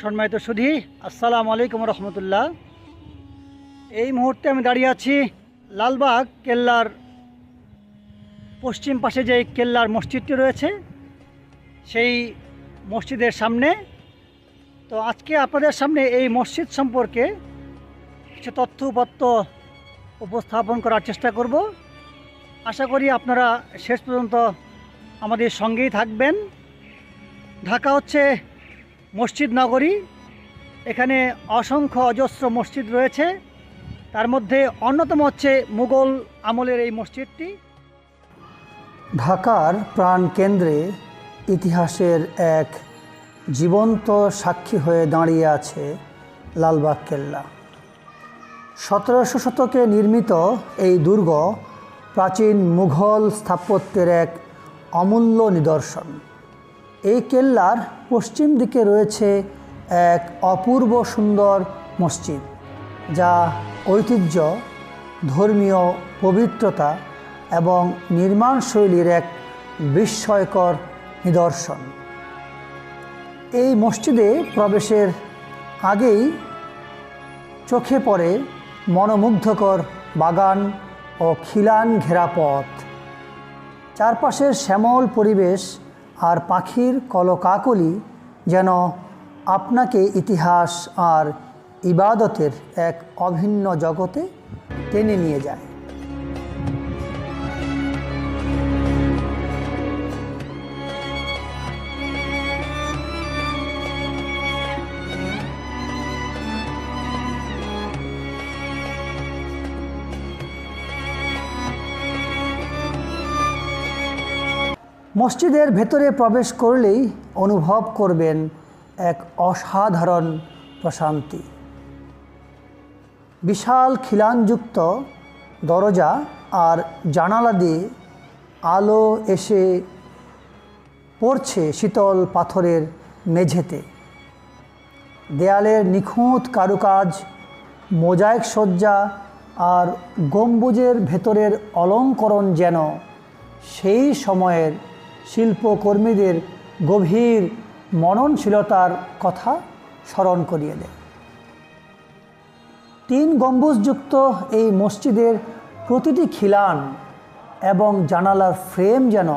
সম্মানিত সুধী, আসসালামু আলাইকুম রহমতুল্লাহ। এই মুহূর্তে আমি দাঁড়িয়ে আছি লালবাগ কেল্লার পশ্চিম পাশে যে কেল্লার মসজিদটি রয়েছে, সেই মসজিদের সামনে। তো আজকে আপনাদের সামনে এই মসজিদ সম্পর্কে কিছু তথ্য উপস্থাপন করার চেষ্টা করব। আশা করি আপনারা শেষ পর্যন্ত আমাদের সঙ্গেই থাকবেন। ঢাকা হচ্ছে মসজিদ নগরী। এখানে অসংখ্য অজস্র মসজিদ রয়েছে। তার মধ্যে অন্যতম হচ্ছে মুঘল আমলের এই মসজিদটি। ঢাকার প্রাণকেন্দ্রে ইতিহাসের এক জীবন্ত সাক্ষী হয়ে দাঁড়িয়ে আছে লালবাগ কেল্লা। সতেরোশো শতকে নির্মিত এই দুর্গ প্রাচীন মুঘল স্থাপত্যের এক অমূল্য নিদর্শন। এই কেল্লার পশ্চিম দিকে রয়েছে এক অপূর্ব সুন্দর মসজিদ, যা ঐতিহ্য, ধর্মীয় পবিত্রতা এবং নির্মাণ শৈলীর এক বিস্ময়কর নিদর্শন। এই মসজিদে প্রবেশের আগেই চোখে পড়ে মনোমুগ্ধকর বাগান ও খিলান ঘেরা পথ। চারপাশের শ্যামল পরিবেশ আর পাখির কলকাকলি যেন আপনাকে ইতিহাস আর ইবাদতের এক অভিন্ন জগতে টেনে নিয়ে যায়। মসজিদের ভেতরে প্রবেশ করলেই অনুভব করবেন এক অসাধারণ প্রশান্তি। বিশাল খিলানযুক্ত দরজা আর জানালা দিয়ে আলো এসে পড়ছে শীতল পাথরের মেঝেতে। দেয়ালের নিখুঁত কারুকাজ, মোজাইক সজ্জা আর গম্বুজের ভেতরের অলঙ্করণ যেন সেই সময়ের শিল্পকর্মীদের গভীর মননশীলতার কথা স্মরণ করিয়ে দেয়। তিন গম্বুজযুক্ত এই মসজিদের প্রতিটি খিলান এবং জানালার ফ্রেম যেন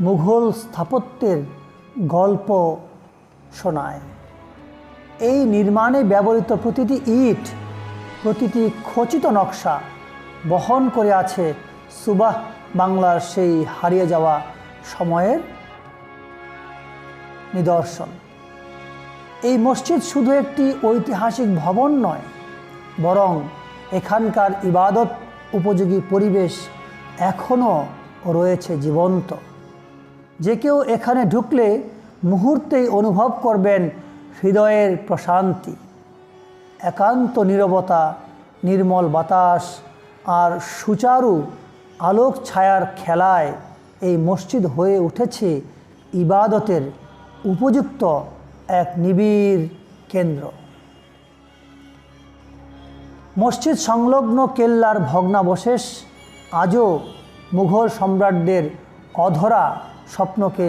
মুঘল স্থাপত্যের গল্প শোনায়। এই নির্মাণে ব্যবহৃত প্রতিটি ইট, প্রতিটি খচিত নকশা বহন করে আছে সুবাহ বাংলার সেই হারিয়ে যাওয়া সময়ের নিদর্শন। এই মসজিদ শুধু একটি ঐতিহাসিক ভবন নয়, বরং এখানকার ইবাদত, উপযোগী পরিবেশ এখনও রয়েছে জীবন্ত। যে কেউ এখানে ঢুকলে মুহূর্তেই অনুভব করবেন হৃদয়ের প্রশান্তি, একান্ত নীরবতা, নির্মল বাতাস আর সুচারু আলোক ছায়ার খেলায় এই মসজিদ হয়ে উঠেছে ইবাদতের উপযুক্ত এক নিবিড় কেন্দ্র। মসজিদ সংলগ্ন কেল্লার ভগ্নাবশেষ আজও মুঘল সম্রাটদের অধরা স্বপ্নকে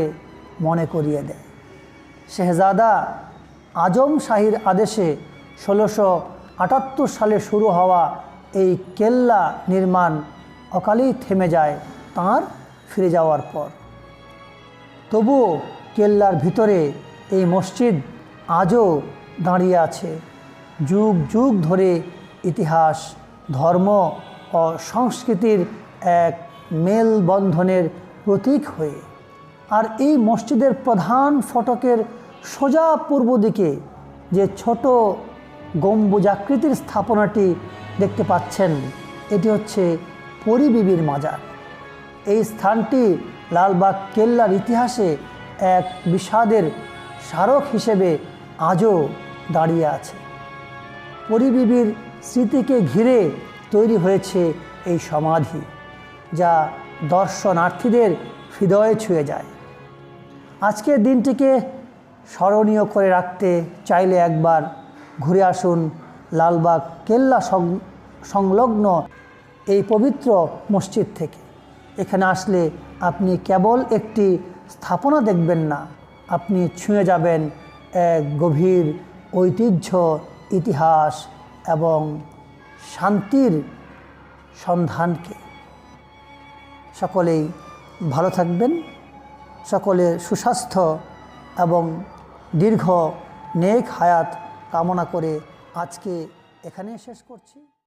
মনে করিয়ে দেয়। শেহজাদা আজম শাহীর আদেশে ষোলোশো আটাত্তর সালে শুরু হওয়া এই কেল্লা নির্মাণ অকালেই থেমে যায় তাঁর ফিরে যাওয়ার পর। তবুও কেল্লার ভিতরে এই মসজিদ আজও দাঁড়িয়ে আছে। যুগ যুগ ধরে ইতিহাস, ধর্ম ও সংস্কৃতির এক মেলবন্ধনের প্রতীক হয়ে। আর এই মসজিদের প্রধান ফটকের সোজা পূর্ব দিকে যে ছোট গম্বুজাকৃতির স্থাপনাটি দেখতে পাচ্ছেন, এটি হচ্ছে পরিবিবির মাজার। এই স্থানটি লালবাগ কেল্লার ইতিহাসে এক বিষাদের স্মারক হিসেবে আজও দাঁড়িয়ে আছে। পরিবিবির স্মৃতিকে ঘিরে তৈরি হয়েছে এই সমাধি, যা দর্শনার্থীদের হৃদয়ে ছুঁয়ে যায়। আজকের দিনটিকে স্মরণীয় করে রাখতে চাইলে একবার ঘুরে আসুন লালবাগ কেল্লা সংলগ্ন এই পবিত্র মসজিদ থেকে। এখানে আসলে আপনি কেবল একটি স্থাপনা দেখবেন না, আপনি ছুঁয়ে যাবেন এক গভীর ঐতিহ্য, ইতিহাস এবং শান্তির সন্ধানকে। সকলেই ভালো থাকবেন সকলে সুস্বাস্থ্য এবং দীর্ঘ নেক হায়াত কামনা করে আজকে এখানে শেষ করছি।